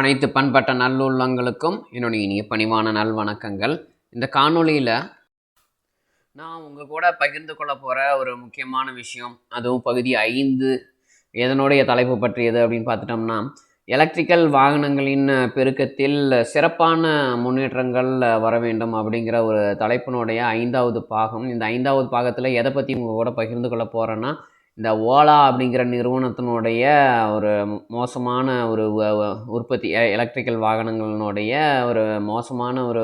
அனைத்து பண்பட்ட நல்லுள்ளங்களுக்கும் என்னுடைய இனிய பணிவான நல்வணக்கங்கள். இந்த காணொளியில் நான் உங்கள் கூட பகிர்ந்து கொள்ள போகிற ஒரு முக்கியமான விஷயம் அதுவும் பகுதி ஐந்து எதனுடைய தலைப்பு பற்றியது அப்படின்னு பார்த்துட்டோம்னா எலக்ட்ரிக்கல் வாகனங்களின் பெருக்கத்தில் சிறப்பான முன்னேற்றங்கள் வர வேண்டும் அப்படிங்கிற ஒரு தலைப்பினுடைய ஐந்தாவது பாகம். இந்த ஐந்தாவது பாகத்தில் எதை பற்றி உங்கள் கூட பகிர்ந்து கொள்ள போகிறேன்னா இந்த ஓலா அப்படிங்கிற நிறுவனத்தினுடைய ஒரு மோசமான ஒரு உற்பத்தி எலக்ட்ரிக்கல் வாகனங்களினுடைய ஒரு மோசமான ஒரு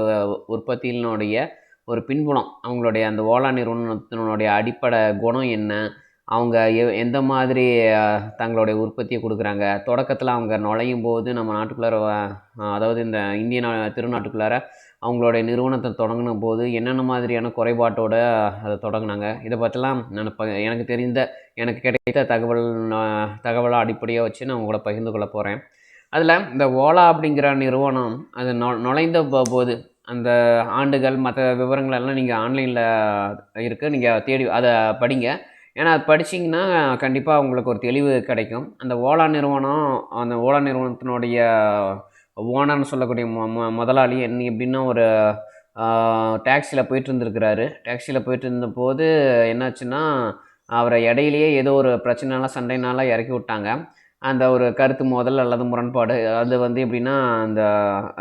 உற்பத்தியினுடைய ஒரு பின்புலம். அவங்களுடைய அந்த ஓலா நிறுவனத்தினுடைய அடிப்படை குணம் என்ன? அவங்க எ- எந்த மாதிரி தங்களுடைய உற்பத்தியை கொடுக்குறாங்க? தொடக்கத்தில் அவங்க நுழையும் போது நம்ம நாட்டுக்குள்ளார அதாவது இந்த இந்திய திருநாட்டுக்குள்ளார அவங்களுடைய நிறுவனத்தை தொடங்கின போது என்னென்ன மாதிரியான குறைபாட்டோட அதை தொடங்கினாங்க. இதை பற்றிலாம் நான் இப்போ எனக்கு தெரிந்த எனக்கு கிடைத்த தகவல் நான் தகவலை அடிப்படையாக வச்சு நான் உங்க பகிர்ந்து கொள்ள போகிறேன் அதில் இந்த ஓலா அப்படிங்கிற நிறுவனம் அது நொ நுழைந்த போ- போது அந்த ஆண்டுகள் மற்ற விவரங்கள் எல்லாம் நீங்கள் ஆன்லைனில் இருக்குது நீங்கள் தேடி அதை படிங்க. ஏன்னா அது படிச்சிங்கன்னா கண்டிப்பாக உங்களுக்கு ஒரு தெளிவு கிடைக்கும். அந்த ஓலா நிறுவனம் அந்த ஓலா நிறுவனத்தினுடைய ஓனர்னு சொல்லக்கூடிய மொ முதலாளி என்ன எப்படின்னா ஒரு டாக்ஸியில் போயிட்டு இருந்திருக்கிறாரு டாக்ஸியில் போயிட்டு இருந்தபோது என்னாச்சுன்னா அவரை இடையிலேயே ஏதோ ஒரு பிரச்சனைனால சண்டைனால இறக்கி விட்டாங்க. அந்த ஒரு கருத்து மோதல் அல்லது முரண்பாடு அது வந்து எப்படின்னா அந்த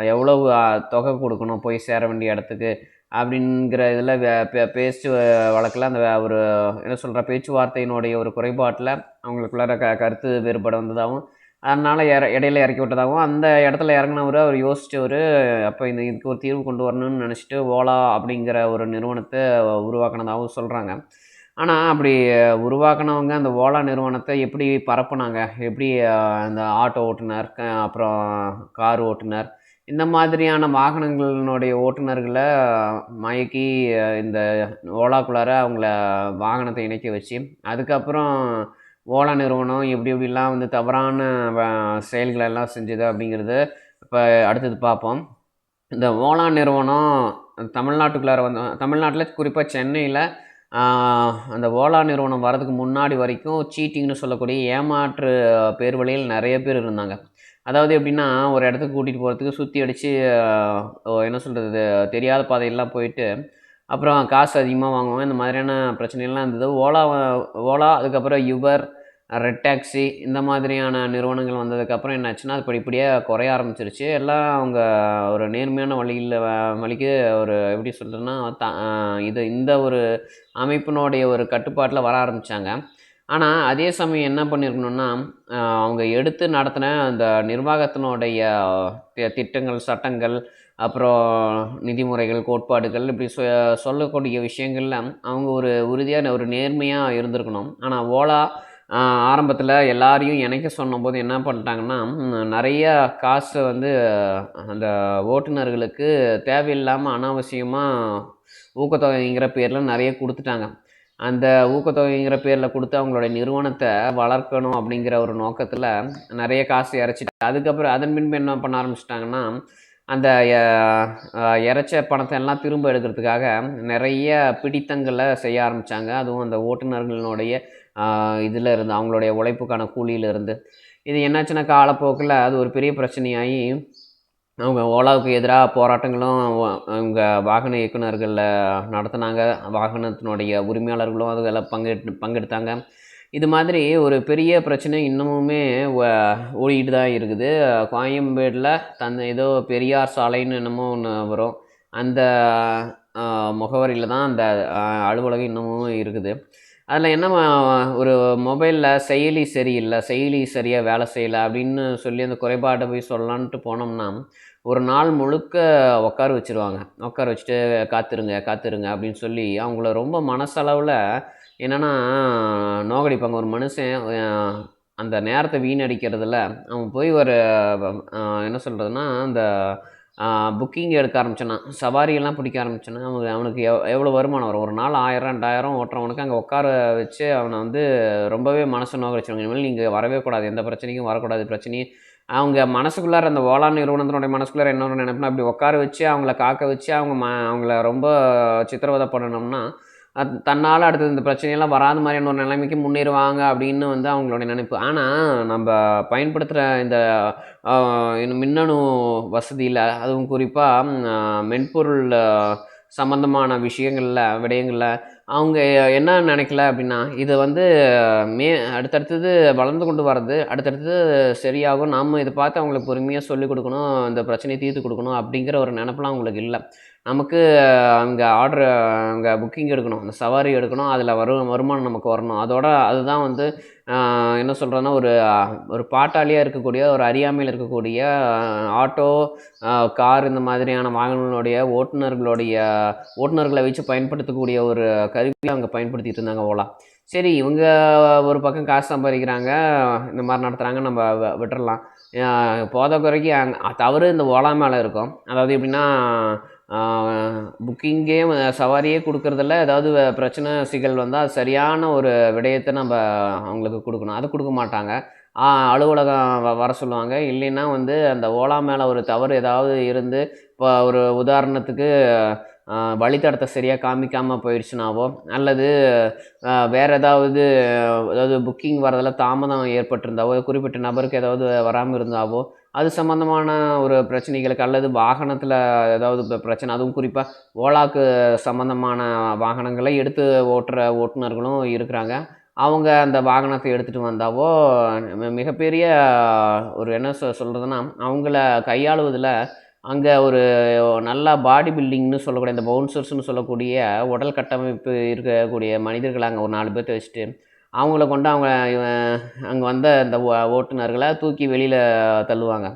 எவ்வளவு தொகை கொடுக்கணும் போய் சேர வேண்டிய இடத்துக்கு அப்படிங்கிற இதில் பேச்சு வழக்கில் அந்த ஒரு என்ன சொல்கிற பேச்சுவார்த்தையினுடைய ஒரு குறைபாட்டில் அவங்களுக்குள்ளார க கருத்து வேறுபாடு வந்ததாகவும் அதனால் இற இடையில இறக்கி விட்டதாகவும் அந்த இடத்துல இறங்குனவர் அவர் யோசித்தவர் அப்போ இந்த இதுக்கு ஒரு தீர்வு கொண்டு வரணும்னு நினச்சிட்டு ஓலா அப்படிங்கிற ஒரு நிறுவனத்தை உருவாக்கினதாகவும் சொல்கிறாங்க ஆனால் அப்படி உருவாக்குனவங்க அந்த ஓலா நிறுவனத்தை எப்படி பரப்புனாங்க? எப்படி அந்த ஆட்டோ ஓட்டுநர் அப்புறம் கார் ஓட்டுநர் இந்த மாதிரியான வாகனங்களினுடைய ஓட்டுநர்களை மயக்கி இந்த ஓலாக்குள்ளார அவங்கள வாகனத்தை இணைக்க வச்சு அதுக்கப்புறம் ஓலா நிறுவனம் எப்படி எப்படிலாம் வந்து தவறான வ- செயல்களை எல்லாம் செஞ்சது அப்படிங்கிறது இப்போ அடுத்தது பார்ப்போம். இந்த ஓலா நிறுவனம் தமிழ்நாட்டுக்குள்ளார வந்து தமிழ்நாட்டில் குறிப்பாக சென்னையில் அந்த ஓலா நிறுவனம் வரதுக்கு முன்னாடி வரைக்கும் சீட்டிங்னு சொல்லக்கூடிய ஏமாற்று பேர் வழியில் நிறைய பேர் இருந்தாங்க. அதாவது எப்படின்னா ஒரு இடத்துக்கு கூட்டிகிட்டு போகிறதுக்கு சுற்றி அடித்து என்ன சொல்கிறது தெரியாத பாதையெல்லாம் போயிட்டு அப்புறம் காசு அதிகமாக வாங்குவாங்க. இந்த மாதிரியான பிரச்சனைகள்லாம் இருந்தது. ஓலா வ- ஓலா அதுக்கப்புறம் யுபர் ரெட் டாக்ஸி இந்த மாதிரியான நிறுவனங்கள் வந்ததுக்கப்புறம் என்னாச்சுன்னா அது படிப்படியாக குறைய ஆரம்பிச்சிருச்சு. எல்லாம் அவங்க ஒரு நேர்மையான வழியில் வழிக்கு ஒரு எப்படி சொல்கிறதுன்னா த இது இந்த ஒரு அமைப்பினுடைய ஒரு கட்டுப்பாட்டில் வர ஆரம்பித்தாங்க ஆனால் அதே சமயம் என்ன பண்ணியிருக்கணும்னா அவங்க எடுத்து நடத்தின அந்த நிர்வாகத்தினுடைய திட்டங்கள் சட்டங்கள் அப்புறம் நிதிமுறைகள் கோட்பாடுகள் இப்படி சொ சொல்லக்கூடிய விஷயங்களில் அவங்க ஒரு உறுதியான ஒரு நேர்மையாக இருந்திருக்கணும். ஆனால் ஓலா ஆரம்பத்தில் எல்லாரையும் இணைக்க சொன்னபோது என்ன பண்ணிட்டாங்கன்னா நிறைய காசை வந்து அந்த ஓட்டுநர்களுக்கு தேவையில்லாமல் அனாவசியமாக ஊக்கத்தொகைங்கிற பேரில் நிறைய கொடுத்துட்டாங்க. அந்த ஊக்கத்தொகைங்கிற பேரில் கொடுத்து அவங்களுடைய நிறுவனத்தை வளர்க்கணும் அப்படிங்கிற ஒரு நோக்கத்தில் நிறைய காசு இறச்சிட்டு அதுக்கப்புறம் அதன் பின்பு என்ன பண்ண ஆரம்பிச்சிட்டாங்கன்னா அந்த இறைச்ச பணத்தை எல்லாம் திரும்ப எடுக்கிறதுக்காக நிறைய பிடித்தங்களை செய்ய ஆரம்பித்தாங்க அதுவும் அந்த ஓட்டுநர்களினுடைய இதில் இருந்து அவங்களுடைய உழைப்புக்கான கூலியிலிருந்து இது என்னாச்சுன்னா காலப்போக்கில் அது ஒரு பெரிய பிரச்சனையாகி அவங்க ஓலாவுக்கு எதிராக போராட்டங்களும் அவங்க வாகன இயக்குனர்களில் நடத்தினாங்க. வாகனத்தினுடைய உரிமையாளர்களும் அதில் பங்கெடு பங்கெடுத்தாங்க. இது மாதிரி ஒரு பெரிய பிரச்சனை இன்னமுமே வ- ஓடிட்டு தான் இருக்குது. கோயம்பேடில் தந்த ஏதோ பெரியார் சாலைன்னு என்னமோ ஒன்று வரும். அந்த முகவரியில் தான் அந்த அலுவலகம் இன்னமும் இருக்குது. அதில் என்ன ஒரு மொபைலில் செயலி சரியில்லை செயலி சரியாக வேலை செய்யலை அப்படின்னு சொல்லி அந்த குறைபாட்டை போய் சொல்லலான்ட்டு போனோம்னா ஒரு நாள் முழுக்க உட்கார வச்சுருவாங்க. உட்கார வச்சுட்டு காத்துருங்க காத்துருங்க அப்படின்னு சொல்லி அவங்கள ரொம்ப மனசளவில் என்னென்னா நோகடிப்பாங்க. ஒரு மனுஷன் அந்த நேரத்தை வீணடிக்கிறதுல அவன் போய் ஒரு என்ன சொல்கிறதுனா அந்த புக்கிங் எடுக்க ஆரம்பிச்சானா சவாரியெல்லாம் பிடிக்க ஆரம்பிச்சானா அவனுக்கு அவனுக்கு எவ் எவ்வளோ வருமானம் வரும்? ஒரு நாள் ஆயிரம் ரெண்டாயிரம் ஓட்டுறவனுக்கு அங்கே உட்கார வச்சு அவனை வந்து ரொம்பவே மனசு நோக்கடிச்சிருவாங்க இனிமேல் நீங்கள் வரவே கூடாது. எந்த பிரச்சனைக்கும் வரக்கூடாது. பிரச்சனையும் அவங்க மனசுக்குள்ளார அந்த ஓலா நிறுவனத்தினுடைய மனசுக்குள்ளார என்ன ஒரு நினைப்புனா அப்படி உட்கார வச்சு அவங்கள காக்க வச்சு அவங்க ம அவங்கள ரொம்ப சித்திரவதை பண்ணணும்னா தன்னால் அடுத்தது இந்த பிரச்சனையெல்லாம் வராத மாதிரியான ஒரு நிலைமைக்கு முன்னேறுவாங்க அப்படின்னு வந்து அவங்களுடைய நினைப்பு. ஆனால் நம்ம பயன்படுத்துகிற இந்த மின்னணு வசதியில் அதுவும் குறிப்பாக மென்பொருள் சம்மந்தமான சம்பந்தமான விஷயங்களில் விடயங்களில் அவங்க என்ன நினைக்கல அப்படின்னா இது வந்து மே அடுத்தடுத்தது வளர்ந்து கொண்டு வர்றது அடுத்தடுத்தது சரியாகும். நாம் இதை பார்த்து அவங்களுக்கு பொறுமையாக சொல்லிக் கொடுக்கணும் இந்த பிரச்சனையை தீர்த்து கொடுக்கணும் அப்படிங்கிற ஒரு நினப்பெலாம் அவங்களுக்கு இல்லை. நமக்கு அங்கே ஆர்ட்ரு அங்கே புக்கிங் எடுக்கணும். அந்த சவாரி எடுக்கணும். அதில் வரும் வருமானம் நமக்கு வரணும். அதோட அதுதான் வந்து என்ன சொல்கிறேன்னா ஒரு ஒரு பாட்டாளியாக இருக்கக்கூடிய ஒரு அறியாமையில் இருக்கக்கூடிய ஆட்டோ கார் இந்த மாதிரியான வாகனங்களுடைய ஓட்டுநர்களுடைய ஓட்டுநர்களை வச்சு பயன்படுத்தக்கூடிய ஒரு கருவியை அவங்க பயன்படுத்திகிட்டு இருந்தாங்க ஓலா. சரி இவங்க ஒரு பக்கம் காசு சம்பாதிக்கிறாங்க. இந்த மாதிரி நடத்துகிறாங்க நம்ம விட்டுறலாம். போத குறைக்கு அங்கே தவறு இந்த ஓலா மேலே இருக்கும். அதாவது எப்படின்னா புக்கிங்கே சவாரியே கொடுக்குறதில்ல. ஏதாவது வ- பிரச்சனை சிக்கல் வந்தால் சரியான ஒரு விடயத்தை நம்ம அவங்களுக்கு கொடுக்கணும். அது கொடுக்க மாட்டாங்க. அலுவலகம் வ- வர சொல்லுவாங்க. இல்லைன்னா வந்து அந்த ஓலா மேலே ஒரு தவறு ஏதாவது இருந்து இப்போ ஒரு உதாரணத்துக்கு வழித்தடத்தை சரியாக காமிக்காமல் போயிடுச்சுனாவோ அல்லது வேறு ஏதாவது ஏதாவது அதாவது புக்கிங் வரதில் தாமதம் ஏற்பட்டிருந்தாவோ குறிப்பிட்ட நபருக்கு ஏதாவது வராமல் இருந்தாவோ அது சம்மந்தமான ஒரு பிரச்சனைகளுக்கு அல்லது வாகனத்தில் ஏதாவது இப்போ பிரச்சனை அதுவும் குறிப்பாக ஓலாக்கு சம்மந்தமான வாகனங்களை எடுத்து ஓட்டுற ஓட்டுநர்களும் இருக்கிறாங்க. அவங்க அந்த வாகனத்தை எடுத்துகிட்டு வந்தாவோ மிகப்பெரிய ஒரு என்ன சொ சொல்கிறதுனா அவங்கள கையாளுவதில் அங்கே ஒரு நல்லா பாடி பில்டிங்னு சொல்லக்கூடிய இந்த பவுன்சர்ஸ்னு சொல்லக்கூடிய உடல் கட்டமைப்பு இருக்கக்கூடிய மனிதர்கள் அங்கே ஒரு நாலு பேர்த்த வச்சுட்டு அவங்கள கொண்டு அவங்க அங்கே வந்த இந்த ஓ- ஓட்டுநர்களை தூக்கி வெளியில் தள்ளுவாங்க.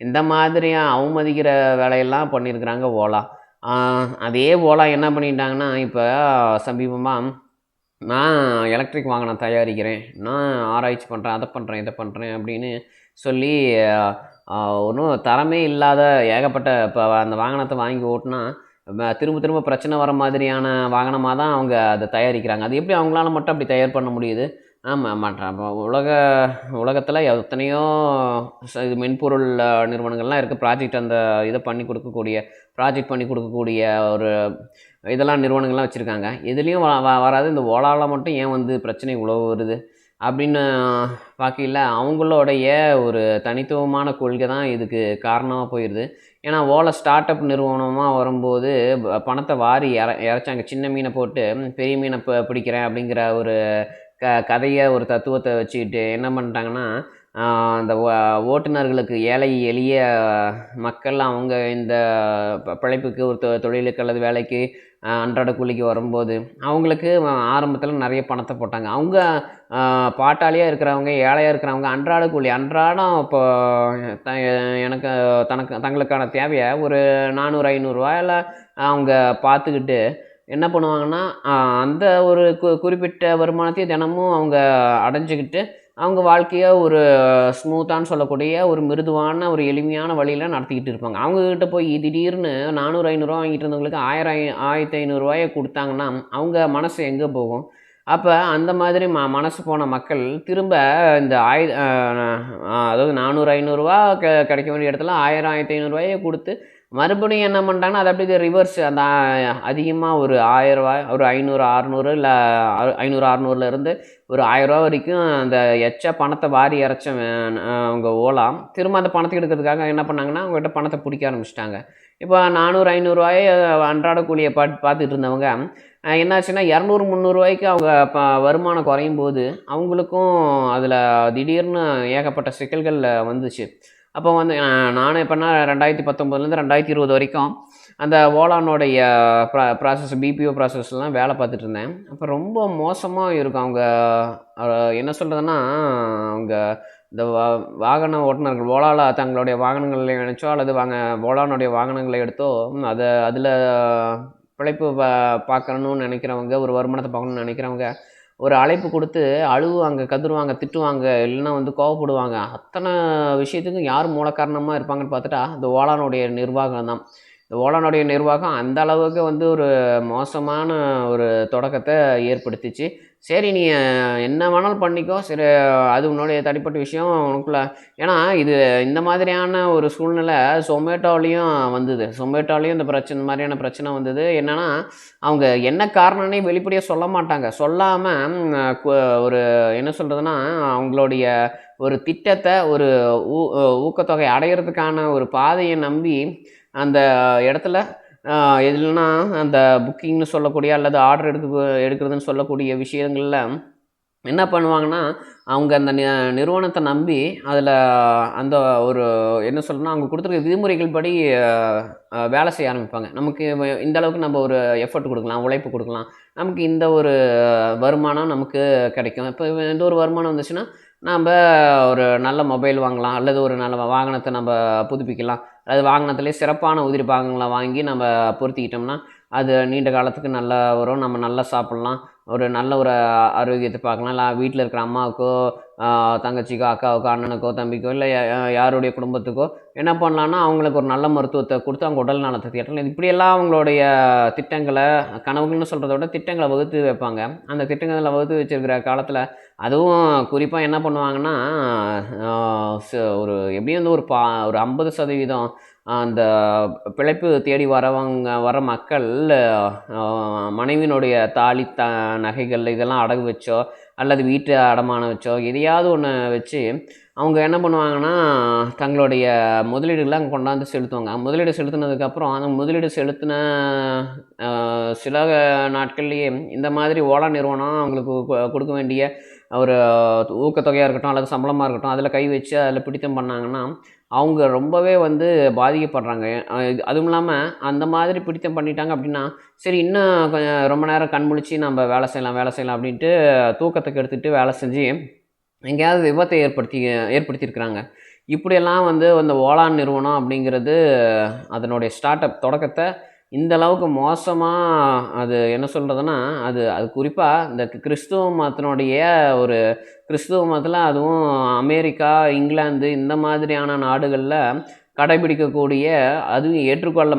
இந்த மாதிரியாக அவமதிக்கிற வேலையெல்லாம் பண்ணியிருக்கிறாங்க ஓலா. அதே ஓலா என்ன பண்ணிட்டாங்கன்னா இப்போ சமீபமாக நான் எலக்ட்ரிக் வாகனம் தயாரிக்கிறேன். நான் ஆராய்ச்சி பண்ணுறேன் அதை பண்ணுறேன் இதை பண்ணுறேன் அப்படின்னு சொல்லி ஒன்றும் தரமே இல்லாத ஏகப்பட்ட இப்போ அந்த வாகனத்தை வாங்கி ஓட்டினா திரும்ப திரும்ப பிரச்சனை வர மாதிரியான வாகனமாக தான் அவங்க அதை தயாரிக்கிறாங்க. அது எப்படி அவங்களால மட்டும் அப்படி தயார் பண்ண முடியுது? ஆமாம் மாட்டேன் அப்போ உலக உலகத்தில் எத்தனையோ இது மென்பொருள் நிறுவனங்கள்லாம் இருக்குது ப்ராஜெக்ட் அந்த இதை பண்ணி கொடுக்கக்கூடிய ப்ராஜெக்ட் பண்ணி கொடுக்கக்கூடிய ஒரு இதெல்லாம் நிறுவனங்கள்லாம் வச்சுருக்காங்க. எதுலேயும் வ வ- வராது. இந்த ஓலாவில் மட்டும் ஏன் வந்து பிரச்சனை இவ்வளோ வருது? அப்படின்னு பார்க்கையில் அவங்களோடைய ஒரு தனித்துவமான கொள்கை தான் இதுக்கு காரணமாக போயிடுது ஏன்னா ஓலை ஸ்டார்ட் அப் நிறுவனமாக வரும்போது பணத்தை வாரி இற இறைச்சாங்க சின்ன மீனை போட்டு பெரிய மீனை ப பிடிக்கிறேன் அப்படிங்கிற ஒரு க கதையை ஒரு தத்துவத்தை வச்சுக்கிட்டு என்ன பண்ணிட்டாங்கன்னா அந்த ஓ- ஓட்டுநர்களுக்கு ஏழை எளிய மக்கள் அவங்க இந்த ப- பிழைப்புக்கு ஒரு தொ தொழிலுக்கு அல்லது வேலைக்கு அன்றாட கூலிக்கு வரும்போது அவங்களுக்கு ஆரம்பத்தில் நிறைய பணத்தை போட்டாங்க. அவங்க பாட்டாளியாக இருக்கிறவங்க ஏழையாக இருக்கிறவங்க அன்றாட கூலி அன்றாடம் இப்போ த எனக்கு தனக்கு தங்களுக்கான தேவையை ஒரு நானூறு ஐநூறுரூவாயில் அவங்க பார்த்துக்கிட்டு என்ன பண்ணுவாங்கன்னா அந்த ஒரு கு குறிப்பிட்ட வருமானத்தையும் தினமும் அவங்க அடைஞ்சிக்கிட்டு அவங்க வாழ்க்கையை ஒரு ஸ்மூத்தான்னு சொல்லக்கூடிய ஒரு மிருதுவான ஒரு எளிமையான வழியில் நடத்திக்கிட்டு இருப்பாங்க. அவங்கக்கிட்ட போய் திடீர்னு நானூறு ஐநூறுரூவா வாங்கிட்டு இருந்தவங்களுக்கு ஆயிரம் ஐ ஆயிரத்தி ஐநூறுரூவாயை கொடுத்தாங்கன்னா அவங்க மனசு எங்கே போகும்? அப்போ அந்த மாதிரி ம மனசு போன மக்கள் திரும்ப இந்த ஆய் அதாவது நானூறு ஐநூறுரூவா க கிடைக்க வேண்டிய இடத்துல ஆயிரம் ஆயிரத்தி ஐநூறுரூவாயை கொடுத்து மறுபடியும் என்ன பண்ணிட்டாங்கன்னா அது அப்படியே ரிவர்ஸ் அந்த அதிகமாக ஒரு ஆயிரரூவா ஒரு ஐநூறு அறநூறு இல்லை ஐநூறு அறநூறுலேருந்து ஒரு ஆயிரரூவா வரைக்கும் அந்த எச்சா பணத்தை வாரி இறைச்சவன் அவங்க ஓலாம். திரும்ப அந்த பணத்தை எடுக்கிறதுக்காக என்ன பண்ணாங்கன்னா அவங்ககிட்ட பணத்தை பிடிக்க ஆரம்பிச்சிட்டாங்க. இப்போ நானூறு ஐநூறுரூவாயை அன்றாட கூலியை பாட் பார்த்துட்டு இருந்தவங்க என்னாச்சுன்னா இரநூறு முந்நூறுரூவாய்க்கு அவங்க ப வருமானம் குறையும் போது அவங்களுக்கும் அதில் திடீர்னு ஏகப்பட்ட சிக்கல்கள் வந்துச்சு. அப்போ வந்து நானும் எப்போனா ரெண்டாயிரத்தி பத்தொம்போதுலேருந்து ரெண்டாயிரத்தி இருபது வரைக்கும் அந்த ஓலானுடைய ப்ரா ப்ராசஸ் பிபிஓ ப்ராசஸ்லாம் வேலை பார்த்துட்டு இருந்தேன். அப்போ ரொம்ப மோசமாக இருக்கும். அவங்க என்ன சொல்கிறதுன்னா அவங்க இந்த வா வாகன ஓட்டுநர்கள் ஓலாவில் தங்களுடைய வாகனங்களை நினைச்சோ அல்லது வாங்க ஓலானுடைய வாகனங்களை எடுத்தோ அதை அதில் பிழைப்பு பா நினைக்கிறவங்க ஒரு வருமானத்தை பார்க்கணுன்னு நினைக்கிறவங்க ஒரு அழைப்பு கொடுத்து அழுவாங்க கதறுவாங்க திட்டுவாங்க இல்லைன்னா வந்து கோவப்படுவாங்க. அத்தனை விஷயத்துக்கும் யார் மூல காரணமாக இருப்பாங்கன்னு பார்த்துட்டா இந்த ஓலானுடைய நிர்வாகம் தான். இந்த ஓலானுடைய நிர்வாகம் அந்த அளவுக்கு வந்து ஒரு மோசமான ஒரு தொடக்கத்தை ஏற்படுத்திச்சு. சரி நீ என்ன வேணாலும் பண்ணிக்கோ. சரி அது உன்னுடைய தனிப்பட்ட விஷயம் உனக்குள்ள. ஏன்னா இது இந்த மாதிரியான ஒரு சூழ்நிலை சொமேட்டோலையும் வந்தது. சொமேட்டோலையும் இந்த பிரச்சனை மாதிரியான பிரச்சனை வந்தது. என்னன்னா அவங்க என்ன காரணம்னே வெளிப்படையாக சொல்ல மாட்டாங்க. சொல்லாமல் ஒரு என்ன சொல்கிறதுனா அவங்களுடைய ஒரு திட்டத்தை ஒரு ஊ ஊக்கத்தொகை அடையிறதுக்கான ஒரு பாதையை நம்பி அந்த இடத்துல எதுலனா அந்த புக்கிங்னு சொல்லக்கூடிய அல்லது ஆர்டர் எடுக்க எடுக்கிறதுன்னு சொல்லக்கூடிய விஷயங்களில் என்ன பண்ணுவாங்கன்னா அவங்க அந்த நி நிறுவனத்தை நம்பி அதில் அந்த ஒரு என்ன சொல்லணும்னா அவங்க கொடுத்துருக்க விதிமுறைகள் படி வேலை செய்ய ஆரம்பிப்பாங்க. நமக்கு இந்த அளவுக்கு நம்ம ஒரு எஃபர்ட் கொடுக்கலாம் உழைப்பு கொடுக்கலாம். நமக்கு இந்த ஒரு வருமானம் நமக்கு கிடைக்கும். இப்போ எந்த ஒரு வருமானம் வந்துச்சுன்னா நம்ம ஒரு நல்ல மொபைல் வாங்கலாம் அல்லது ஒரு நல்ல வாகனத்தை நம்ம புதுப்பிக்கலாம். அது வாகனத்திலே சிறப்பான உதிரி பாகங்களை வாங்கி நம்ம பொருத்திக்கிட்டோம்னா அது நீண்ட காலத்துக்கு நல்லா வரும். நம்ம நல்லா சாப்பிட்லாம். ஒரு நல்ல ஒரு ஆரோக்கியத்தை பார்க்கலாம். இல்லை வீட்டில் இருக்கிற அம்மாவுக்கோ தங்கச்சிக்கோ அக்காவுக்கோ அண்ணனுக்கோ தம்பிக்கோ இல்லை யாருடைய குடும்பத்துக்கோ என்ன பண்ணலான்னா அவங்களுக்கு ஒரு நல்ல மருத்துவத்தை கொடுத்து அவங்க உடல் நலத்தை தேட்டலாம் இப்படியெல்லாம் அவங்களுடைய திட்டங்களை கனவுகள்னு சொல்கிறத விட திட்டங்களை வகுத்து வைப்பாங்க. அந்த திட்டங்களை வகுத்து வச்சிருக்கிற காலத்தில் அதுவும் குறிப்பாக என்ன பண்ணுவாங்கன்னா ச- ஒரு எப்படியும் வந்து ஒரு பா ஒரு ஐம்பது சதவீதம் அந்த பிழைப்பு தேடி வரவங்க வர மக்கள் மனைவியினுடைய தாலி த நகைகள் இதெல்லாம் அடகு வச்சோ அல்லது வீட்டு அடமானம் வச்சோ எதையாவது ஒன்று வச்சு அவங்க என்ன பண்ணுவாங்கன்னா தங்களுடைய முதலீடுகளை அங்கே கொண்டாந்து செலுத்துவாங்க. முதலீடு செலுத்தினதுக்கப்புறம் அந்த முதலீடு செலுத்தின சில நாட்கள்லேயே இந்த மாதிரி ஓலா நிறுவனம் அவங்களுக்கு கொடுக்க வேண்டிய ஒரு ஊக்கத்தொகையாக இருக்கட்டும் அல்லது சம்பளமாக இருக்கட்டும் அதில் கை வச்சு அதில் பிடித்தம் பண்ணாங்கன்னா அவங்க ரொம்பவே வந்து பாதிக்கப்படுறாங்க. அதுவும் இல்லாமல் அந்த மாதிரி பிடித்தம் பண்ணிட்டாங்க அப்படின்னா சரி இன்னும் கொஞ்சம் ரொம்ப நேரம் கண் முழிச்சு நம்ம வேலை செய்யலாம் வேலை செய்யலாம் அப்படின்ட்டு தூக்கத்தை கெடுத்துட்டு வேலை செஞ்சு எங்கேயாவது விபத்தை ஏற்படுத்தி ஏற்படுத்தியிருக்கிறாங்க. இப்படியெல்லாம் வந்து அந்த ஓலான் நிறுவனம் அப்படிங்கிறது அதனுடைய ஸ்டார்ட் அப் தொடக்கத்தை இந்த அளவுக்கு மோசமாக அது என்ன சொல்கிறதுனா அது அது குறிப்பாக இந்த கிறிஸ்துவ மதத்தினுடைய ஒரு கிறிஸ்துவ மதத்தில் அதுவும் அமெரிக்கா இங்கிலாந்து இந்த மாதிரியான நாடுகளில் கடைபிடிக்கக்கூடிய அதுவும் ஏற்றுக்கொள்ள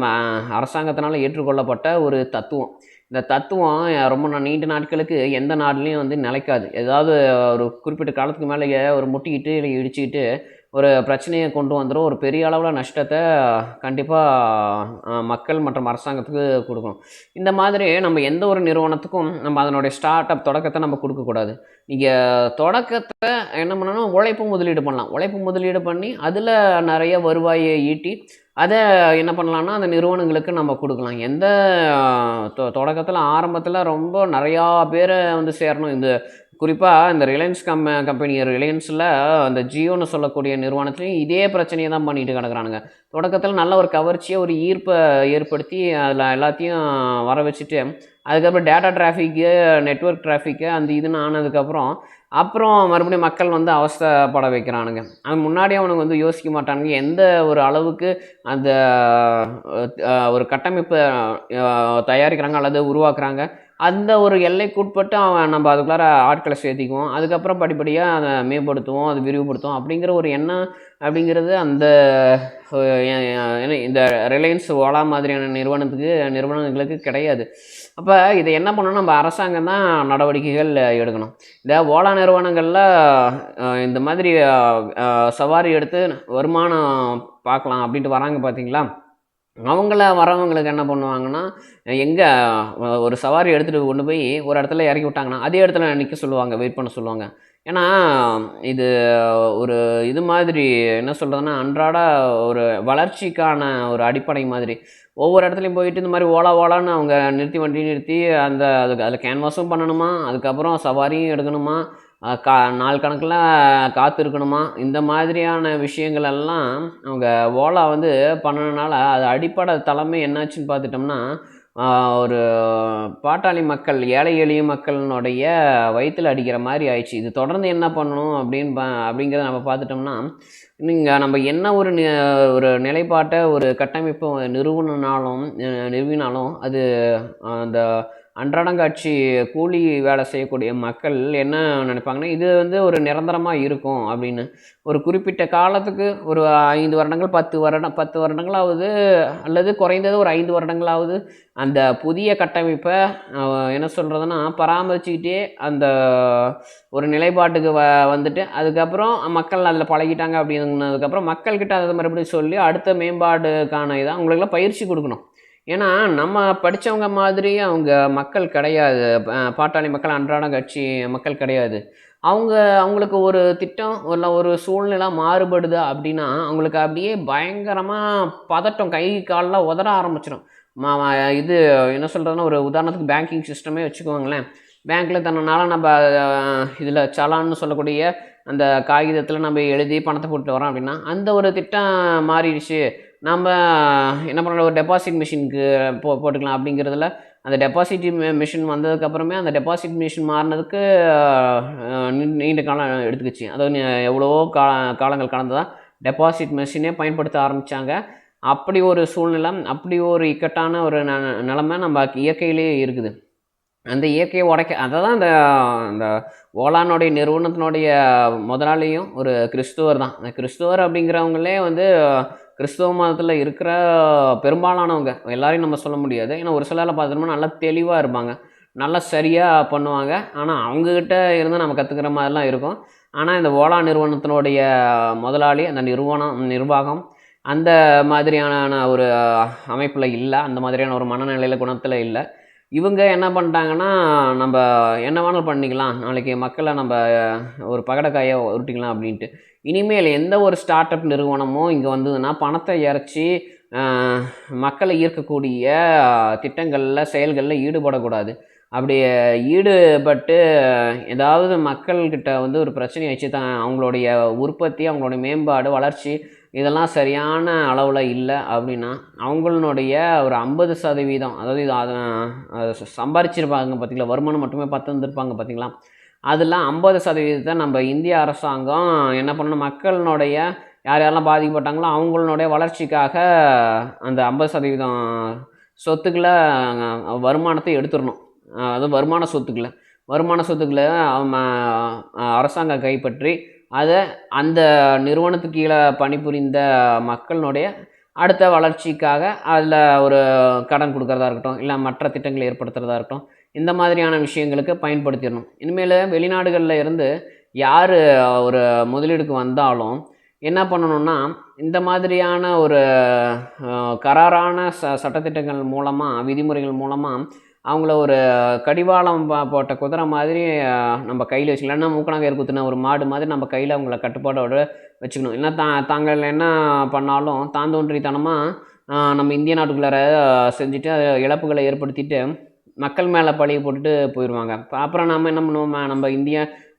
அரசாங்கத்தினால் ஏற்றுக்கொள்ளப்பட்ட ஒரு தத்துவம். இந்த தத்துவம் ரொம்ப நீண்ட நாட்களுக்கு எந்த நாடுலேயும் வந்து நிலைக்காது. ஏதாவது ஒரு குறிப்பிட்ட காலத்துக்கு மேலே ஒரு முட்டிக்கிட்டு இல்லை இடிச்சுக்கிட்டு ஒரு பிரச்சனையை கொண்டு வந்துடும் ஒரு பெரிய அளவில் நஷ்டத்தை கண்டிப்பாக மக்கள் மற்றும் அரசாங்கத்துக்கு கொடுக்கணும். இந்த மாதிரி நம்ம எந்த ஒரு நிறுவனத்துக்கும் நம்ம அதனுடைய ஸ்டார்ட் அப் தொடக்கத்தை நம்ம கொடுக்கக்கூடாது நீங்கள் தொடக்கத்தை என்ன பண்ணணும் உழைப்பு முதலீடு பண்ணலாம். உழைப்பு முதலீடு பண்ணி அதில் நிறைய வருவாயை ஈட்டி அதை என்ன பண்ணலாம்னா அந்த நிறுவனங்களுக்கு நம்ம கொடுக்கலாம். எந்த தொடக்கத்தில் ஆரம்பத்தில் ரொம்ப நிறையா பேரை வந்து சேரணும். இந்த குறிப்பாக இந்த ரிலையன்ஸ் கம் கம்பெனி ரிலையன்ஸில் அந்த ஜியோன்னு சொல்லக்கூடிய நிறுவனத்துலையும் இதே பிரச்சனையை தான் பண்ணிட்டு கிடக்குறானுங்க. தொடக்கத்தில் நல்ல ஒரு கவர்ச்சியை ஒரு ஈர்ப்பை ஏற்படுத்தி அதில் எல்லாத்தையும் வர வச்சுட்டு அதுக்கப்புறம் டேட்டா டிராஃபிக்கு நெட்வொர்க் டிராஃபிக்கு அந்த இதுன்னு ஆனதுக்கப்புறம் அப்புறம் மறுபடியும் மக்கள் வந்து அவஸ்தப்பட வைக்கிறானுங்க. அது முன்னாடியே அவனுங்க வந்து யோசிக்க மாட்டானுங்க. எந்த ஒரு அளவுக்கு அந்த ஒரு கட்டமைப்பை தயாரிக்கிறாங்க அல்லது உருவாக்குறாங்க அந்த ஒரு எல்லைக்குட்பட்டு அவன் நம்ம அதுக்குள்ளார ஆட்களை சேர்த்திக்குவோம் அதுக்கப்புறம் படிப்படியாக அதை மேம்படுத்துவோம் அதை விரிவுபடுத்துவோம் அப்படிங்கிற ஒரு எண்ணம் அப்படிங்கிறது அந்த இந்த ரிலையன்ஸ் ஓலா மாதிரியான நிறுவனத்துக்கு நிறுவனங்களுக்கு கிடையாது. அப்போ இதை என்ன பண்ணணும்? நம்ம அரசாங்கம் தான் நடவடிக்கைகள் எடுக்கணும். இந்த ஓலா நிறுவனங்களில் இந்த மாதிரி சவாரி எடுத்து வருமானம் பார்க்கலாம் அப்படின்ட்டு வராங்க பார்த்தீங்களா அவங்கள வரவங்களுக்கு என்ன பண்ணுவாங்கன்னா எங்கே ஒரு சவாரி எடுத்துகிட்டு கொண்டு போய் ஒரு இடத்துல இறக்கி விட்டாங்கன்னா அதே இடத்துல நிற்க சொல்லுவாங்க வெயிட் பண்ண சொல்லுவாங்க. ஏன்னா இது ஒரு இது மாதிரி என்ன சொல்கிறதுன்னா அன்றாட ஒரு வளர்ச்சிக்கான ஒரு அடிப்படை மாதிரி. ஒவ்வொரு இடத்துலையும் போயிட்டு இந்த மாதிரி ஓலா ஓலான்னு அவங்க நிறுத்தி வண்டி நிறுத்தி அந்த அதுக்கு அதில் கேன்வாஸும் பண்ணணுமா அதுக்கப்புறம் சவாரியும் எடுக்கணுமா கா நாள் கணக்கில் காத்து இருக்கணுமா இந்த மாதிரியான விஷயங்களெல்லாம் அவங்க ஓலா வந்து பண்ணனால அது அடிப்படை தலைமை என்னாச்சுன்னு பார்த்துட்டோம்னா ஒரு பாட்டாளி மக்கள் ஏழை எளிய மக்களினுடைய வயிற்றில் அடிக்கிற மாதிரி ஆயிடுச்சு. இது தொடர்ந்து என்ன பண்ணணும் அப்படின்னு பா அப்படிங்கிறத நம்ம பார்த்துட்டோம்னா நீங்கள் நம்ம என்ன ஒரு ஒரு நிலைப்பாட்டை ஒரு கட்டமைப்பை நிறுவனாலும் நிறுவினாலும் அது அந்த அன்றாடங்காட்சி கூலி வேலை செய்யக்கூடிய மக்கள் என்ன நினைப்பாங்கன்னா இது வந்து ஒரு நிரந்தரமாக இருக்கும் அப்படின்னு. ஒரு குறிப்பிட்ட காலத்துக்கு ஒரு ஐந்து வருடங்கள் பத்து வருடம் பத்து வருடங்களாவது அல்லது குறைந்தது ஒரு ஐந்து வருடங்களாவது அந்த புதிய கட்டமைப்பை என்ன சொல்கிறதுன்னா பராமரிச்சுக்கிட்டே அந்த ஒரு நிலைப்பாட்டுக்கு வ வந்துட்டு அதுக்கப்புறம் மக்கள் அதில் பழகிட்டாங்க அப்படின்னதுக்கப்புறம் மக்கள்கிட்ட அதை மறுபடியும் சொல்லி அடுத்த மேம்பாடுக்கான இதாக அவங்களுக்குலாம் பயிற்சி கொடுக்கணும். ஏன்னா நம்ம படித்தவங்க மாதிரி அவங்க மக்கள் கிடையாது. ப- பாட்டாளி மக்கள் அன்றாட கட்சி மக்கள் கிடையாது. அவங்க அவங்களுக்கு ஒரு திட்டம் இல்லை ஒரு சூழ்நிலை மாறுபடுது அப்படின்னா அவங்களுக்கு அப்படியே பயங்கரமாக பதட்டம் கை காலெலாம் உதற ஆரம்பிச்சிடும் மா இது என்ன சொல்கிறதுன்னா ஒரு உதாரணத்துக்கு பேங்கிங் சிஸ்டமே வச்சுக்கோங்களேன். பேங்க்கில் தன்னனால நம்ம இதில் சலான்னு சொல்லக்கூடிய அந்த காகிதத்தில் நம்ம எழுதி பணத்தை போட்டு வரோம் அப்படின்னா அந்த ஒரு திட்டம் மாறிடுச்சு. நம்ம என்ன பண்ணுறோம் ஒரு டெபாசிட் மிஷினுக்கு போ போட்டுக்கலாம் அப்படிங்கிறதுல அந்த டெபாசிட் மிஷின் வந்ததுக்கப்புறமே அந்த டெபாசிட் மிஷின் மாறினதுக்கு நீண்ட காலம் எடுத்துக்கிச்சு. அதாவது எவ்வளவோ கா காலங்கள் கடந்ததான் டெபாசிட் மிஷினே பயன்படுத்த ஆரம்பித்தாங்க அப்படி ஒரு சூழ்நிலை அப்படி ஒரு இக்கட்டான ஒரு ந நிலமை நம்ம இயற்கையிலேயே இருக்குது. அந்த இயற்கையை உடைக்க அதை தான் அந்த அந்த ஓலானுடைய நிறுவனத்தினுடைய முதலாளியும் ஒரு கிறிஸ்துவர் தான். அந்த கிறிஸ்துவர் அப்படிங்கிறவங்களே வந்து கிறிஸ்துவ மதத்தில் இருக்கிற பெரும்பாலானவங்க எல்லாரையும் நம்ம சொல்ல முடியாது. ஏன்னா ஒரு சிலரில் பார்த்தோம்னா நல்லா தெளிவாக இருப்பாங்க. நல்லா சரியாக பண்ணுவாங்க. ஆனால் அவங்கக்கிட்ட இருந்து நம்ம கற்றுக்கிற மாதிரிலாம் இருக்கும். ஆனால் இந்த ஓலா நிறுவனத்தினுடைய முதலாளி அந்த நிறுவனம் நிர்வாகம் அந்த மாதிரியான ஒரு அமைப்பில் இல்லை. அந்த மாதிரியான ஒரு மனநிலையில் குணத்தில் இல்லை. இவங்க என்ன பண்ணிட்டாங்கன்னா நம்ம என்ன வேணாலும் பண்ணிக்கலாம். நாளைக்கு மக்களை நம்ம ஒரு பகடக்காயை உருட்டிக்கலாம் அப்படின்ட்டு. இனிமேல் எந்த ஒரு ஸ்டார்ட் அப் நிறுவனமோ இங்கே வந்ததுன்னா பணத்தை இறச்சி மக்களை ஈர்க்கக்கூடிய திட்டங்களில் செயல்களில் ஈடுபடக்கூடாது. அப்படி ஈடுபட்டு ஏதாவது மக்கள்கிட்ட வந்து ஒரு பிரச்சனையை வச்சு தான் அவங்களுடைய உற்பத்தி அவங்களுடைய மேம்பாடு வளர்ச்சி இதெல்லாம் சரியான அளவில் இல்லை அப்படின்னா அவங்களுடைய ஒரு ஐம்பது சதவீதம் அதாவது இது அது, சம்பாரிச்சிருப்பாங்க பார்த்தீங்களா வருமானம் மட்டுமே பத்து வந்துருப்பாங்க பார்த்தீங்களா அதெல்லாம் ஐம்பது சதவீதத்தை நம்ம இந்திய அரசாங்கம் என்ன பண்ணணும்? மக்களினுடைய யார் யாரெல்லாம் பாதிக்கப்பட்டாங்களோ அவங்களுடைய வளர்ச்சிக்காக அந்த ஐம்பது சதவீதம் சொத்துக்களை வருமானத்தை எடுத்துடணும். அது வருமான சொத்துக்களை. வருமான சொத்துக்களை அரசாங்கம் கைப்பற்றி அதை அந்த நிறுவனத்துக்கு கீழே பணிபுரிந்த மக்களினுடைய அடுத்த வளர்ச்சிக்காக அதில் ஒரு கடன் கொடுக்கறதா இருக்கட்டும் இல்லை மற்ற திட்டங்களை ஏற்படுத்துகிறதா இருக்கட்டும் இந்த மாதிரியான விஷயங்களுக்கு பயன்படுத்திடணும். இனிமேல் வெளிநாடுகளில் இருந்து யார் ஒரு முதலீடுக்கு வந்தாலும் என்ன பண்ணணும்னா இந்த மாதிரியான ஒரு கராரான ச சட்டத்திட்டங்கள் மூலமாக விதிமுறைகள் மூலமாக அவங்கள ஒரு கடிவாளம் போட்ட குதிரை மாதிரி நம்ம கையில் வச்சுக்கலாம் இல்லைன்னா மூக்கணாங்கயிறு குத்துன ஒரு மாடு மாதிரி நம்ம கையில் அவங்கள கட்டுப்பாடோடு வச்சுக்கணும். இல்லைன்னா தா தாங்கள் என்ன பண்ணாலும் தாந்தோன்றித்தனமாக நம்ம இந்திய நாட்டுக்குள்ளார செஞ்சுட்டு அதை இழப்புகளை ஏற்படுத்திட்டு மக்கள் மேலே பழியை போட்டுட்டு போயிடுவாங்க அப்புறம் நம்ம என்ன பண்ணுவோம்? நம்ம இந்திய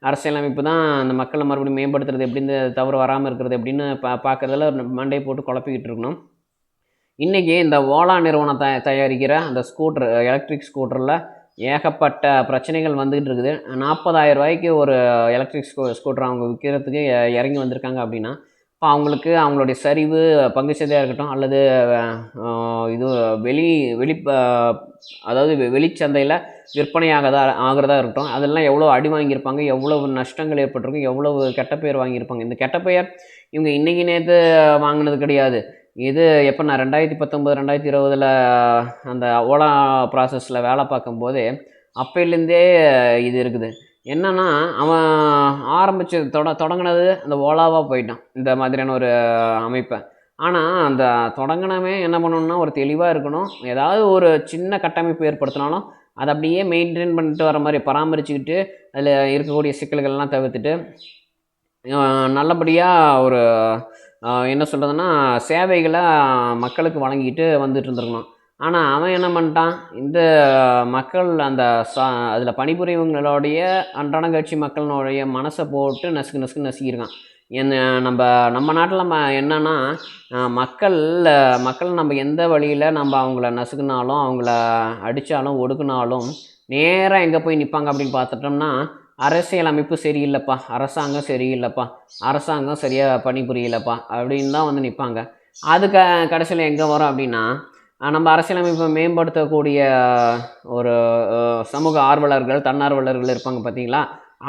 அரசியலமைப்பு தான் அந்த மக்களை மறுபடியும் மேம்படுத்துறது எப்படின்னு தவறு வராமல் இருக்கிறது அப்படின்னு பா பார்க்குறதுல மண்டையை போட்டு குழப்பிக்கிட்டு இருக்கணும். இன்றைக்கி இந்த ஓலா நிறுவனம் த தயாரிக்கிற அந்த ஸ்கூட்ரு எலக்ட்ரிக் ஸ்கூட்டரில் ஏகப்பட்ட பிரச்சனைகள் வந்துக்கிட்டு இருக்குது. நாற்பதாயிரம் ரூபாய்க்கு ஒரு எலக்ட்ரிக் ஸ்கூ ஸ்கூட்டர் அவங்க விற்கிறதுக்கு இறங்கி வந்திருக்காங்க அப்படின்னா இப்போ அவங்களுக்கு அவங்களுடைய சரிவு பங்கு சந்தையாக இருக்கட்டும் அல்லது இது வெளி வெளி ப- அதாவது வெ- வெளிச்சந்தையில் விற்பனையாகதா ஆகிறதா இருக்கட்டும் அதெல்லாம் எவ்வளோ அடி வாங்கியிருப்பாங்க எவ்வளவு நஷ்டங்கள் ஏற்பட்டிருக்கும் எவ்வளவு கெட்ட பெயர் வாங்கியிருப்பாங்க. இந்த கெட்ட பெயர் இவங்க இன்றைக்கி நேற்று வாங்கினது கிடையாது. இது எப்போ நான் ரெண்டாயிரத்தி பத்தொம்பது ரெண்டாயிரத்தி இருபதில் அந்த ஓலா ப்ராசஸில் வேலை பார்க்கும்போது அப்போலேருந்தே இது இருக்குது. என்னன்னா அவன் ஆரம்பிச்சு தொட தொடங்கினது அந்த ஓலாவாக போயிட்டான். இந்த மாதிரியான ஒரு அமைப்பை. ஆனால் அந்த தொடங்கினவே என்ன பண்ணணும்னா ஒரு தெளிவாக இருக்கணும். ஏதாவது ஒரு சின்ன கட்டமைப்பு ஏற்படுத்தினாலும் அதை அப்படியே மெயின்டைன் பண்ணிட்டு வர மாதிரி பராமரிச்சுக்கிட்டு அதில் இருக்கக்கூடிய சிக்கல்கள்லாம் தவிர்த்துட்டு நல்லபடியாக ஒரு என்ன சொல்கிறதுன்னா சேவைகளை மக்களுக்கு வழங்கிட்டு வந்துட்டு இருந்துருக்கணும் ஆனால் அவன் என்ன பண்ணிட்டான்? இந்த மக்கள் அந்த சா அதில் பணிபுரியவங்களுடைய அன்றாடங்காட்சி மக்களினுடைய மனசை போட்டு நசுக்கு நசுக்கு நசுக்கியிருக்கான். என்ன நம்ம நம்ம நாட்டில் நம்ம என்னன்னா மக்கள் மக்கள் நம்ம எந்த வழியில் நம்ம அவங்கள நசுக்குனாலும் அவங்கள அடித்தாலும் ஒடுக்குனாலும் நேராக எங்கே போய் நிற்பாங்க அப்படின்னு பார்த்துட்டோம்னா அரசியல் அமைப்பு சரியில்லைப்பா அரசாங்கம் சரியில்லைப்பா அரசாங்கம் சரியாக பணிபுரியலப்பா அப்படின்னு தான் வந்து நிற்பாங்க அது க கடைசியில் எங்கே வரும் அப்படின்னா நம்ம அரசியலமைப்பை மேம்படுத்தக்கூடிய ஒரு சமூக ஆர்வலர்கள் தன்னார்வலர்கள் இருப்பாங்க பார்த்தீங்களா?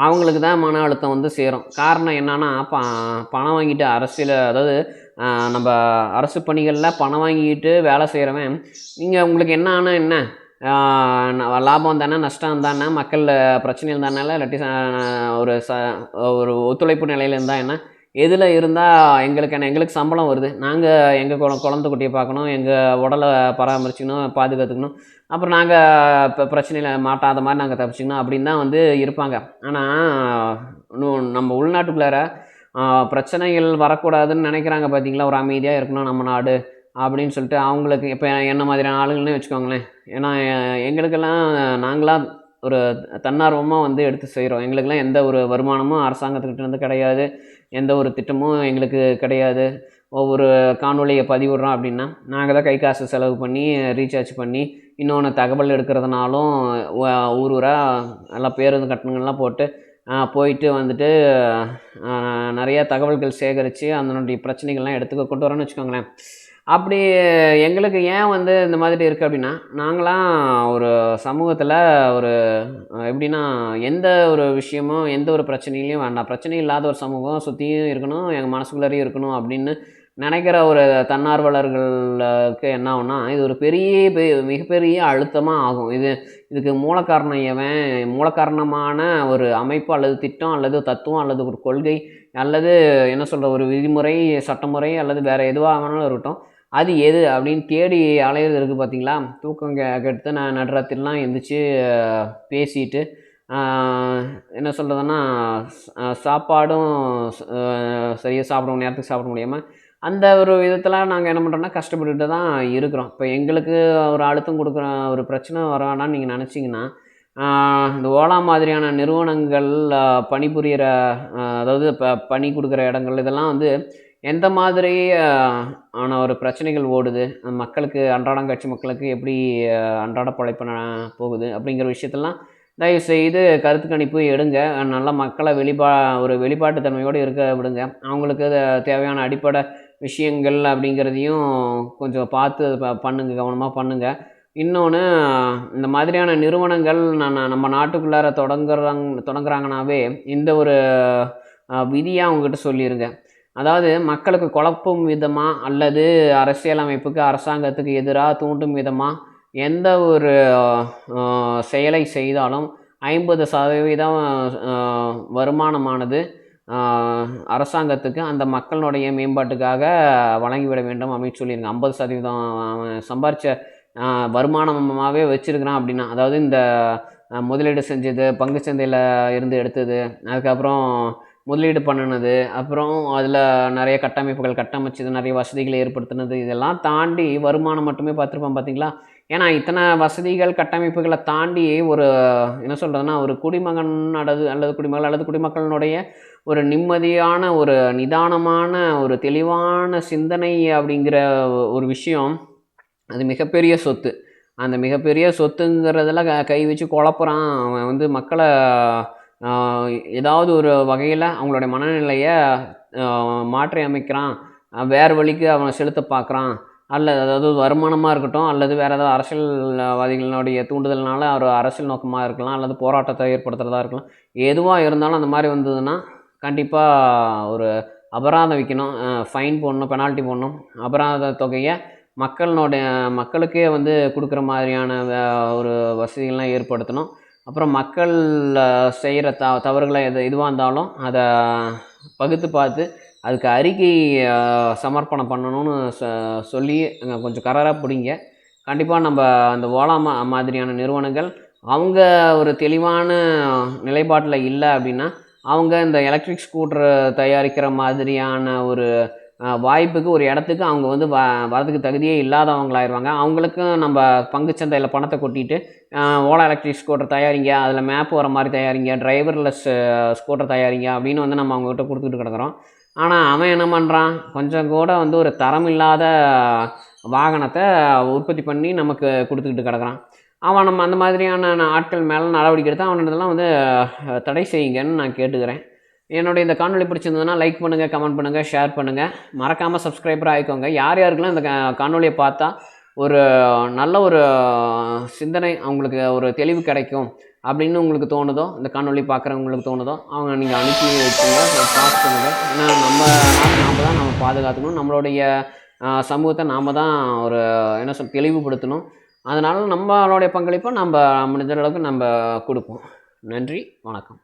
அவங்களுக்கு தான் மன அழுத்தம் வந்து சேரும். காரணம் என்னன்னா ப பணம் வாங்கிட்டு அரசியல் அதாவது நம்ம அரசு பணிகளில் பணம் வாங்கிட்டு வேலை செய்கிறவன் நீங்கள் உங்களுக்கு என்ன ஆனால் என்ன? லாபம் தானே நஷ்டம் தானே மக்கள் பிரச்சனை தானே இல்லாட்டி ஒரு ச ஒரு ஒத்துழைப்பு நிலையில் இருந்தால் என்ன? எதில் இருந்தால் எங்களுக்கு என்ன எங்களுக்கு சம்பளம் வருது. நாங்கள் எங்கள் குழ குழந்த குட்டியை பார்க்கணும் எங்கள் உடலை பராமரிச்சுக்கணும் பாதுகாத்துக்கணும். அப்புறம் நாங்கள் இப்போ பிரச்சனையில் மாட்டாத மாதிரி நாங்கள் தப்பிச்சிக்கணும் அப்படின்னு தான் வந்து இருப்பாங்க. ஆனால் நம்ம உள்நாட்டுக்குள்ளார பிரச்சனைகள் வரக்கூடாதுன்னு நினைக்கிறாங்க பார்த்தீங்களா ஒரு அமைதியாக இருக்கணும் நம்ம நாடு அப்படின்னு சொல்லிட்டு அவங்களுக்கு இப்போ என்ன மாதிரியான ஆளுங்கள்னு வச்சுக்கோங்களேன். ஏன்னா எங்களுக்கெல்லாம் நாங்களாம் ஒரு தன்னார்வமாக வந்து எடுத்து செய்கிறோம் எங்களுக்கெல்லாம் எந்த ஒரு வருமானமும் அரசாங்கத்துக்கிட்டேருந்து கிடையாது. எந்த ஒரு திட்டமும் எங்களுக்கு கிடையாது. ஒவ்வொரு காணொலியை பதிவிடுறோம் அப்படின்னா நாங்கள் தான் கை காசு செலவு பண்ணி ரீசார்ஜ் பண்ணி இன்னொன்று தகவல் எடுக்கிறதுனாலும் ஊர் ஊராக எல்லாம் பேருந்து கட்டணங்கள்லாம் போட்டு போயிட்டு வந்துட்டு நிறையா தகவல்கள் சேகரித்து அதனுடைய பிரச்சனைகள்லாம் எடுத்துக்க கொண்டு வரோன்னு வச்சுக்கோங்களேன். அப்படி எங்களுக்கு ஏன் வந்து இந்த மாதிரி இருக்குது அப்படின்னா நாங்களாம் ஒரு சமூகத்தில் ஒரு எப்படின்னா எந்த ஒரு விஷயமும் எந்த ஒரு பிரச்சனையிலையும் வேண்டாம். பிரச்சனை இல்லாத ஒரு சமூகம் சுற்றியும் இருக்கணும் எங்கள் மனசுக்குள்ளேயும் இருக்கணும் அப்படின்னு நினைக்கிற ஒரு தன்னார்வலர்களுக்கு என்ன ஆகும்னா இது ஒரு பெரிய பெ- மிகப்பெரிய அழுத்தமாக ஆகும். இது இதுக்கு மூலக்காரணம் எவன் மூலக்காரணமான ஒரு அமைப்பு அல்லது திட்டம் அல்லது தத்துவம் அல்லது ஒரு கொள்கை அல்லது என்ன சொல்கிற ஒரு விதிமுறை சட்டமுறை அல்லது வேறு எதுவாக வேணாலும் இருக்கட்டும். அது எது அப்படின்னு தேடி அலையிறது இருக்குது பார்த்தீங்களா? தூக்கம் கெ கெடுத்து நான் நடுராத்திரிலாம் எழுந்திரிச்சு பேசிட்டு என்ன சொல்கிறதுன்னா சாப்பாடும் சரியாக சாப்பிட நேரத்துக்கு சாப்பிட முடியாமல் அந்த ஒரு விதத்தில் நாங்கள் என்ன பண்ணுறோம்னா கஷ்டப்பட்டுட்டு தான் இருக்கிறோம். இப்போ எங்களுக்கு ஒரு அழுத்தம் கொடுக்குற ஒரு பிரச்சனை வரானான்னு நீங்கள் நினச்சிங்கன்னா இந்த ஓலா மாதிரியான நிறுவனங்கள் ஆஹ், பணிபுரியிற அதாவது இப்போ பணி கொடுக்குற இடங்கள் இதெல்லாம் வந்து எந்த மாதிரி ஆன ஒரு பிரச்சனைகள் ஓடுது மக்களுக்கு அன்றாடம் கட்சி மக்களுக்கு எப்படி அன்றாட பழைப்பு போகுது அப்படிங்கிற விஷயத்தெல்லாம் தயவு செய்து கருத்து கணிப்பு எடுங்க. நல்ல மக்களை வெளிப்பா ஒரு வெளிப்பாட்டு தன்மையோடு இருக்க விடுங்க. அவங்களுக்கு தேவையான அடிப்படை விஷயங்கள் அப்படிங்கிறதையும் கொஞ்சம் பார்த்து ப- கவனமாக பண்ணுங்கள் இன்னொன்று இந்த மாதிரியான நிறுவனங்கள் நான் நம்ம நாட்டுக்குள்ளார தொடங்குறாங்க தொடங்குறாங்கனாவே இந்த ஒரு விதியாக அவங்ககிட்ட சொல்லிடுங்க அதாவது மக்களுக்கு குழப்பும் விதமாக அல்லது அரசியலமைப்புக்கு அரசாங்கத்துக்கு எதிராக தூண்டும் விதமாக எந்த ஒரு செயலை செய்தாலும் ஐம்பது சதவீதம் வருமானமானது அரசாங்கத்துக்கு அந்த மக்களுடைய மேம்பாட்டுக்காக வழங்கிவிட வேண்டும் அப்படின்னு சொல்லியிருங்க ஐம்பது சதவீதம் அவன் சம்பாரித்த வருமானமாகவே வச்சுருக்கிறான் அப்படின்னா அதாவது இந்த முதலீடு செஞ்சது பங்குச்சந்தையில் இருந்து எடுத்தது அதுக்கப்புறம் முதலீடு பண்ணினது அப்புறம் அதில் நிறைய கட்டமைப்புகள் கட்டமைச்சது நிறைய வசதிகளை ஏற்படுத்தினது இதெல்லாம் தாண்டி வருமானம் மட்டுமே பார்த்துருப்போம் பார்த்தீங்களா ஏன்னா இத்தனை வசதிகள் கட்டமைப்புகளை தாண்டி ஒரு என்ன சொல்கிறதுனா ஒரு குடிமகன் அல்லது அல்லது குடிமகள் அல்லது குடிமக்களினுடைய ஒரு நிம்மதியான ஒரு நிதானமான ஒரு தெளிவான சிந்தனை அப்படிங்கிற ஒரு விஷயம் அது மிகப்பெரிய சொத்து. அந்த மிகப்பெரிய சொத்துங்கிறதுல க கை வச்சு குழப்புறான். அவன் வந்து மக்களை ஏதாவது ஒரு வகையில் அவங்களுடைய மனநிலையை மாற்றி அமைக்கிறான் வேறு வழிக்கு அவனை செலுத்த பார்க்குறான். அல்லது அதாவது வருமானமாக இருக்கட்டும் அல்லது வேறு ஏதாவது அரசியல்வாதிகளினுடைய தூண்டுதல்னால ஒரு அரசியல் நோக்கமாக இருக்கலாம் அல்லது போராட்டத்தை ஏற்படுத்துகிறதா இருக்கலாம். எதுவாக இருந்தாலும் அந்த மாதிரி வந்ததுன்னா கண்டிப்பாக ஒரு அபராதம் வைக்கணும். ஃபைன் போடணும் பெனால்ட்டி போடணும். அபராத தொகையை மக்களினுடைய மக்களுக்கே வந்து கொடுக்குற மாதிரியான ஒரு வசதிகள்லாம் ஏற்படுத்தணும். அப்புறம் மக்கள் செய்கிற த தவறுகளை எது எதுவாக இருந்தாலும் அதை பகுத்து பார்த்து அதுக்கு அறிக்கை சமர்ப்பணம் பண்ணணும்னு சொ சொல்லி அங்கே கொஞ்சம் கராராக பிடிங்க. கண்டிப்பாக நம்ம அந்த ஓலா மா மாதிரியான நிறுவனங்கள் அவங்க ஒரு தெளிவான நிலைப்பாட்டில் இல்லை அப்படின்னா அவங்க இந்த எலக்ட்ரிக் ஸ்கூட்டர் தயாரிக்கிற மாதிரியான ஒரு வாய்ப்புக்கு ஒரு இடத்துக்கு அவங்க வந்து வ வரதுக்கு தகுதியே இல்லாதவங்களாயிருவாங்க. அவங்களுக்கும் நம்ம பங்குச்சந்தையில் பணத்தை கொட்டிட்டு ஓலா எலக்ட்ரிக் ஸ்கூட்டர் தயாரிங்க அதில் மேப் வர மாதிரி தயாரிங்க டிரைவர்லெஸ் ஸ்கூட்டர் தயாரிங்க அப்படின்னு வந்து நம்ம அவங்ககிட்ட கொடுத்துட்டு கிடக்குறோம். ஆனால் அவன் என்ன பண்ணுறான் கொஞ்சம் கூட வந்து ஒரு தரம் இல்லாத வாகனத்தை உற்பத்தி பண்ணி நமக்கு கொடுத்துக்கிட்டு கிடக்குறான். அவன் நம்ம அந்த மாதிரியான ஆட்கள் மேலே நடவடிக்கை எடுத்து அவனிடத்தெல்லாம் வந்து தடை செய்யுங்கன்னு நான் கேட்டுக்கிறேன். என்னுடைய இந்த காணொலி பிடிச்சிருந்ததுன்னா லைக் பண்ணுங்கள் கமெண்ட் பண்ணுங்கள் ஷேர் பண்ணுங்கள் மறக்காமல் சப்ஸ்கிரைபராக ஆகிக்கோங்க யார் யாருக்கெல்லாம் இந்த காணொலியை பார்த்தா ஒரு நல்ல ஒரு சிந்தனை அவங்களுக்கு ஒரு தெளிவு கிடைக்கும் அப்படின்னு உங்களுக்கு தோணுதோ இந்த காணொலி பார்க்குறவங்களுக்கு தோணுதோ அவங்க நீங்கள் அனுப்பி வச்சுங்க பாஸ் பண்ணுங்கள் ஏன்னா நம்ம நாம் தான் நம்ம பாதுகாத்துக்கணும். நம்மளுடைய சமூகத்தை நாம் தான் ஒரு என்ன சொல் தெளிவுபடுத்தணும். அதனால் நம்மளுடைய பங்களிப்பை நம்ம முடிஞ்ச அளவுக்கு நம்ம கொடுப்போம். நன்றி வணக்கம்.